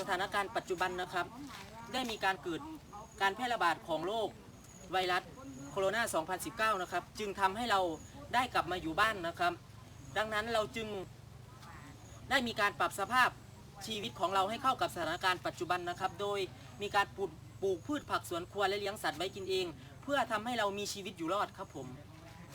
สถานการณ์ปัจจุบันนะครับ ได้มีการเกิดการแพร่ระบาดของโรคไวรัสโคโรนา 2019 นะครับ จึงทำให้เราได้กลับมาอยู่บ้านนะครับ ดังนั้นเราจึงได้มีการปรับสภาพชีวิตของเราให้เข้ากับสถานการณ์ปัจจุบันนะครับ โดยมีการปลูกพืชผักสวนครัวและเลี้ยงสัตว์ไว้กินเอง เพื่อทำให้เรามีชีวิตอยู่รอดครับผม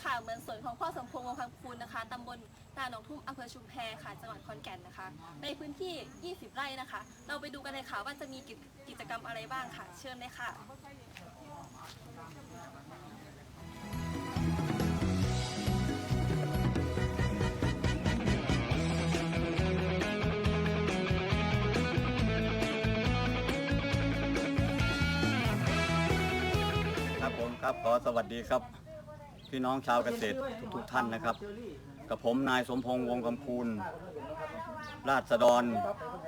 ค่ะเหมือนสวนของพ่อสมพงษ์วงคำคูณนะคะตำบลนาหนองทุ่มอำเภอชุมแพค่ะ จังหวัดขอนแก่นนะคะ ในพื้นที่ 20 ไร่นะคะ เราไปดูกันเลยค่ะว่าจะมีกิจกิจกรรมอะไรบ้างค่ะ เชิญเลยค่ะครับผมครับขอสวัสดีครับ พี่น้องชาวเกษตรทุกๆท่านนะครับ กับผมนายสมพงษ์วงคำคูณราษฎร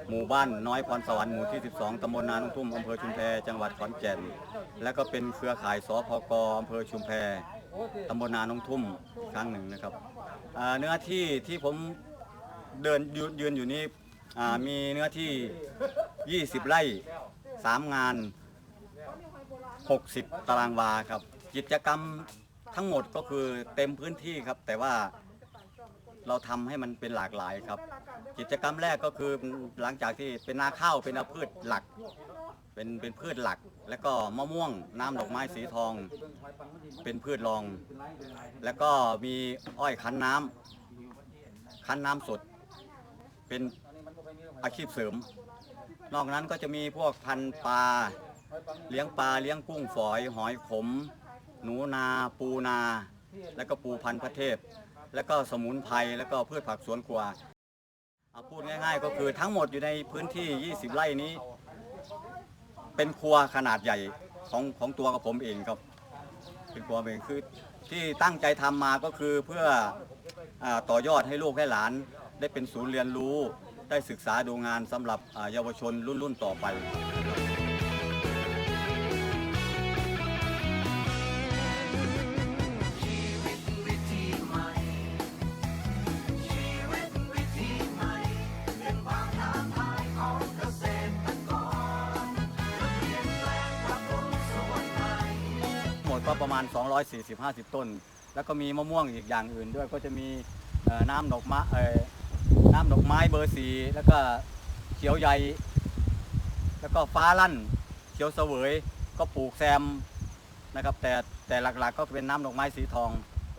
หมู่บ้านน้อยพรสวรรค์หมู่ที่ 12 ตำบลนานุ่งทุ่มอำเภอชุมแพจังหวัดขอนแก่น และก็เป็นเครือข่ายสพกอำเภอชุมแพตำบลนานุ่งทุ่มอีกครั้งหนึ่งนะครับอ่าเนื้อที่ที่ผมเดินยืนยืนอยู่นี้อ่ามีเนื้อที่ 20 ไร่ 3 งาน 60 ตารางวาครับ กิจกรรม ทั้งหมดก็คือเต็มพื้นที่ครับ แต่ว่าเราทำให้มันเป็นหลากหลายครับ กิจกรรมแรกก็คือหลังจากที่เป็นนาข้าวเป็นอาพืชหลัก เป็นเป็นพืชหลัก แล้วก็มะม่วงน้ำดอกไม้สีทอง เป็นพืชรอง แล้วก็มีอ้อยคั้นน้ำคั้นน้ำสด เป็นอาชีพเสริม นอกนั้นก็จะมีพวกพันธุ์ปลาเลี้ยงปลาเลี้ยงกุ้งฝอยหอยขม หนูนาปูนา แล้วก็ปูพันธุ์พระเทพ แล้วก็สมุนไพรแล้วก็พืชผักสวนครัวเอาพูดง่าย ๆ ก็คือทั้งหมดอยู่ในพื้นที่ 20 ไร่นี้ เป็นครัวขนาดใหญ่ของของตัวกับผมเองครับ เป็นครัวเองคือที่ตั้งใจทำมาก็คือเพื่ออต่อยอดให้ลูกให้หลาน ได้เป็นศูนย์เรียนรู้ ได้ศึกษาดูงานสำหรับเยาวชนรุ่นรุ่นต่อไป ก็ประมาณ 240-50 ต้น แล้วก็มีมะม่วงอีกอย่างอื่นด้วยก็จะมีน้ำดอกไม้น้ำดอกไม้เบอร์สีแล้วก็เขียวใหญ่ แล้วก็ฟ้าลั่น เขียวเสวยก็ปลูกแซมนะครับ แต่แต่หลักๆก็เป็นน้ำดอกไม้สีทอง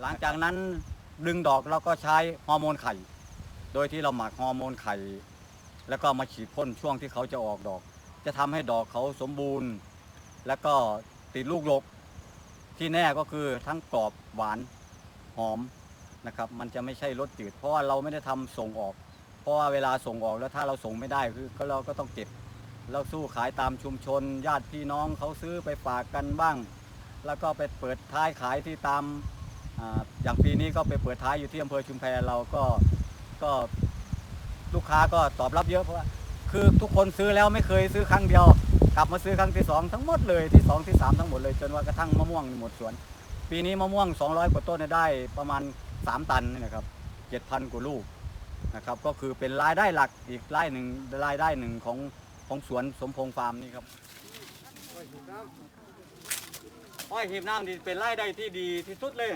หลังจากนั้นดึงดอกเราก็ใช้ฮอร์โมนไข่ โดยที่เราหมักฮอร์โมนไข่ แล้วก็มาฉีดพ่นช่วงที่เขาจะออกดอก จะทำให้ดอกเขาสมบูรณ์ แล้วก็ติดลูกดก ที่แน่ก็คือทั้งกรอบหวานหอมนะครับ มันจะไม่ใช่รสจืด เพราะว่าเราไม่ได้ทำส่งออก เพราะว่าเวลาส่งออกแล้วถ้าเราส่งไม่ได้คือก็เราก็ต้องเก็บเราสู้ขายตามชุมชน ญาติพี่น้องเขาซื้อไปฝากกันบ้าง แล้วก็ไปเปิดท้ายขายที่ตามออย่างปีนี้ก็ไปเปิดท้ายอยู่ที่อำเภอชุมแพเราก็ก็ลูกค้าก็ตอบรับเยอะเพราะว่าคือทุกคนซื้อแล้วไม่เคยซื้อครั้งเดียว กลับมาซื้อครั้งที่สองทั้งหมดเลยที่สองที่สามทั้งหมดเลยจนว่ากระทั่งมะม่วงหมดสวน ปีนี้มะม่วง 200 กว่าต้นได้ประมาณ 3 ตันนะครับ7,000กว่าลูกนะครับก็คือเป็นรายได้หลักอีกรายหนึ่งรายได้หนึ่งของของสวนสมพงษ์ฟาร์มนี่ครับอ้อยหีบน้ำนี่เป็นรายได้ที่ดีที่สุดเลย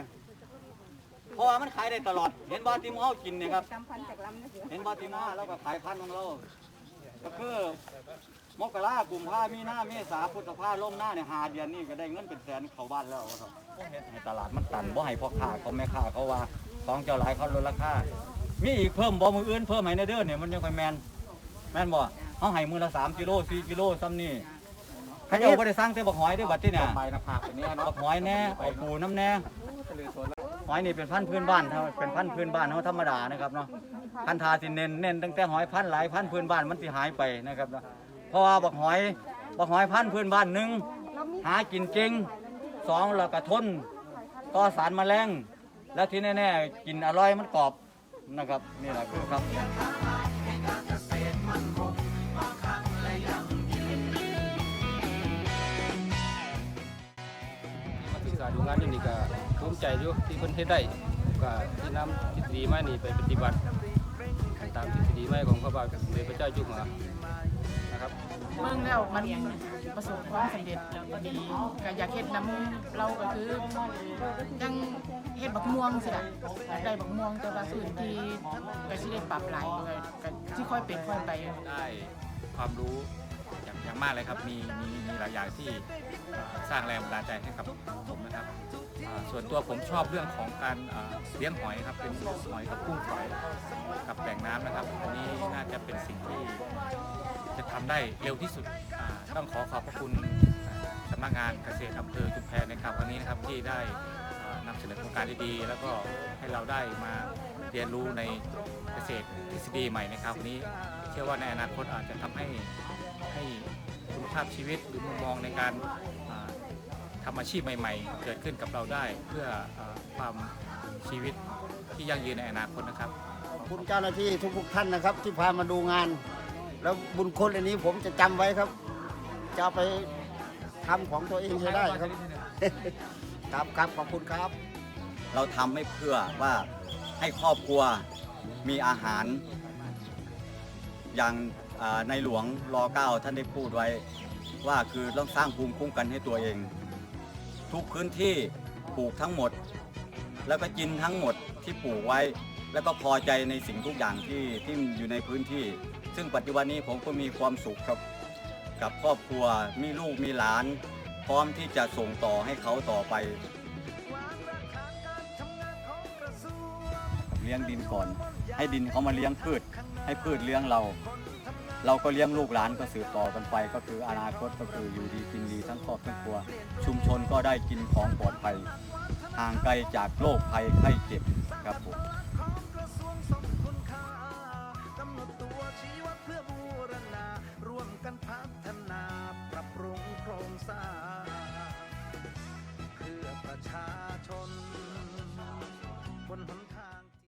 เพราะว่ามันขายได้ตลอด เห็นบาติมเฮากินเนี่ยครับเห็นบาติมาแล้วก็ขายพันธุ์ของเราก็คือ มกรากุมภามีนาเมษาพุทธภาล่มหน้าเนี่ยหาเดือนนี่ก็ได้เงินเป็นแสนเข้าบ้านแล้วครับเฮ็ดให้ตลาดมันตันบ่ให้พ่อค้าเขาแม่ค้าเขาว่าของเจ้าหลายเขาลดราคามีอีกเพิ่มบ่มืออื่นเพิ่มให้ในเด้อเนี่ยมันยังค่อยแมนแม่นบ่เฮาให้มือละ3กิโล4กิโลซ้ำนี่เขาเจ้าบ่ได้สั่งแต่บักหอยเด้อบัดที่เนี่ยไปนะผักอันเนี้ยเนาะบักหอยแน่เอาปูน้ำแน่หอยนี่เป็นพันธุ์พื้นบ้านเฮาเป็นพันธุ์พื้นบ้านเฮาธรรมดานะครับเนาะพันธาสิเน้นเน้นตั้งแต่หอยพันธุ์หลายพันธุ์พื้นบ้านมันสิหายไปนะครับเนาะ เพราะว่าบักหอยบักหอยพันธุ์พื้นบ้านหนึ่งหากินเก่งสองแล้วก็ทนต่อสารแมลงแล้วที่แน่ๆกินอร่อยมันกรอบนะครับนี่แหละคือครับมาศึกษาดูงานอยู่นี่ก็ภูมิใจอยู่ที่เพิ่นเฮ็ดได้ก็ที่นำทฤษฎีมานี่ไปปฏิบัติ ตามทฤษฎีใหม่ของพระบาทสมเด็จพระเจ้าอยู่หัวนะครับ เบิ่งแล้วมันประสบความสำเร็จดีก็อยากเฮ็ดน้ำเราก็คือยังเฮ็ดบักม่วงสิล่ะได้บักม่วงแต่ว่าพื้นที่ก็สิได้ปรับหลายก็ก็สิค่อยเป็นค่อยไปได้ความรู้อย่างอย่างมากเลยครับ มีมีมีหลายอย่างที่สร้างแรงบันดาลใจให้กับผมนะครับส่วนตัวผมชอบเรื่องของการเลี้ยงหอยครับเป็นหอยกับกุ้งฝอยกับแหล่งน้ำนะครับอันนี้น่าจะเป็นสิ่งที่ จะทำได้เร็วที่สุดต้องขอขอบพระคุณสำนักงานเกษตรอำเภอชุมแพนะครับวันนี้นะครับที่ได้อ่านำเสนอโครงการดีๆแล้วก็ให้เราได้มาเรียนรู้ในเกษตรทฤษฎีใหม่นะครับวันนี้ เชื่อว่าในอนาคตอาจจะทำให้ให้คุณภาพชีวิตหรือมุมมองในการอ่าทำอาชีพใหม่ ๆ เกิดขึ้นกับเราได้เพื่อความชีวิตที่ยั่งยืนในอนาคตนะครับขอบคุณเจ้าหน้าที่ทุกๆท่านนะครับ ที่พามาดูงาน แล้วบุญคุณอันนี้ผมจะจำไว้ครับ จะเอาไปทำของตัวเองใช้ได้ครับ ครับครับขอบคุณครับ เราทำไม่เพื่อว่าให้ครอบครัวมีอาหาร อย่างอ่าในหลวงรอเก้าท่านได้พูดไว้ ว่าคือต้องสร้างภูมิคุ้มกันให้ตัวเอง ทุกพื้นที่ปลูกทั้งหมด แล้วก็กินทั้งหมดที่ปลูกไว้ แล้วก็พอใจในสิ่งทุกอย่างที่ที่อยู่ในพื้นที่ ซึ่งปัจจุบันนี้ผมก็มีความสุขครับ กับครอบครัวมีลูกมีหลาน พร้อมที่จะส่งต่อให้เขาต่อไป เลี้ยงดินก่อน ให้ดินเขามาเลี้ยงพืช ให้พืชเลี้ยงเรา เราก็เลี้ยงลูกหลานก็สืบต่อกันไป ก็คืออนาคตก็คืออยู่ดีกินดีทั้งครอบทั้งครัว ชุมชนก็ได้กินของปลอดภัยห่างไกลจากโรคภัยไข้เจ็บครับผม